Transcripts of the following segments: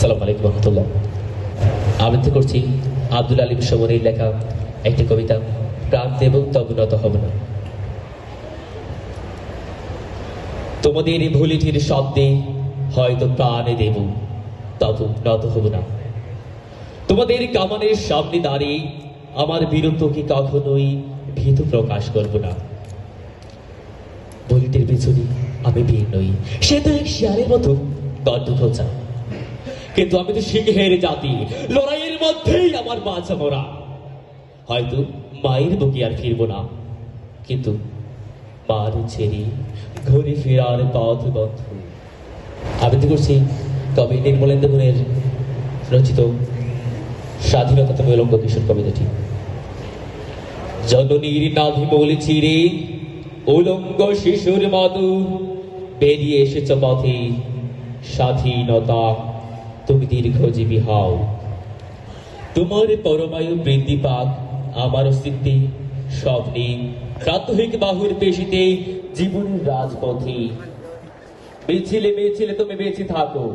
সালাম আলাইকুম রহমতুল্লাহ। আবৃত্তি করছি আব্দুল আলিম সমনের লেখা একটি কবিতা, প্রাণ দেব তবু নত হব না। তোমাদের এই ভুলিটির শব্দে হয়তো প্রাণে দেব, তবু হব না। তোমাদের কামানের সামনে দাঁড়িয়ে আমার বীরত্বকে কখনোই ভীত প্রকাশ করব না। বলিটির পিছনে আমি বীর নই সে তো এক শিয়ালের মতো গর্ব খোঁচা কিন্তু আমি তো সিংহের জাতি। লড়াইয়ের মধ্যেই আমার বাঁচা মরা। হয়তো মায়ের বুকে আর ফিরবো না। কিন্তু মার ছেড়ে ঘুরে ফেরার পথ বন্ধ। আবৃত্তি করছি কবি নির্মলেন্দ্র রচিত স্বাধীনতা তুমি উলঙ্গ কিশোর কবিতাটি। জননীর নাভি মৌলি চিরে উলঙ্গ শিশুর মতো বেরিয়ে এসেছ পথে স্বাধীনতা তুমি দীর্ঘজীবী হও তোমার পরমায়ু বৃদ্ধি পাক আমার অস্তিত্বে স্বপ্নে প্রাত্যহিক বাহুর পেশিতে জীবনের রাজপথে মিছিলে মিছিলে তুমি বেঁচে থাকো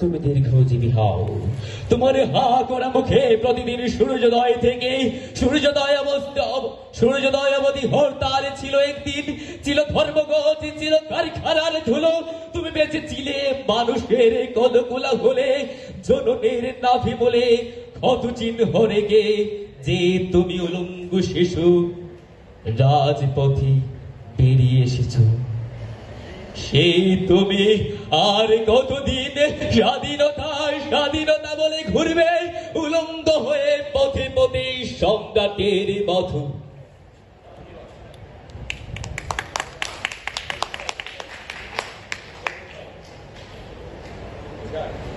তুমি দীর্ঘজীবী হও তোমার হা করা মুখে প্রতিদিন সূর্যোদয় থেকে সূর্যোদয় অবস্থা সূর্যোদয় অবধি হরতাল ছিল একদিন ছিল ধর্মগত ছিল কারখানার ধুলো মানুষের কলকুলা হলে, জননের নাভি বলে ক্ষত চিহ্ন রেগে যে তুমি উলঙ্গ শিশু, রাজপথে বেরিয়ে এসেছ। সেই তুমি আর কতদিন স্বাধীনতা স্বাধীনতা বলে ঘুরবে? উলঙ্গ হয়ে পথে পথে সম্রাটের পথ। Obrigado.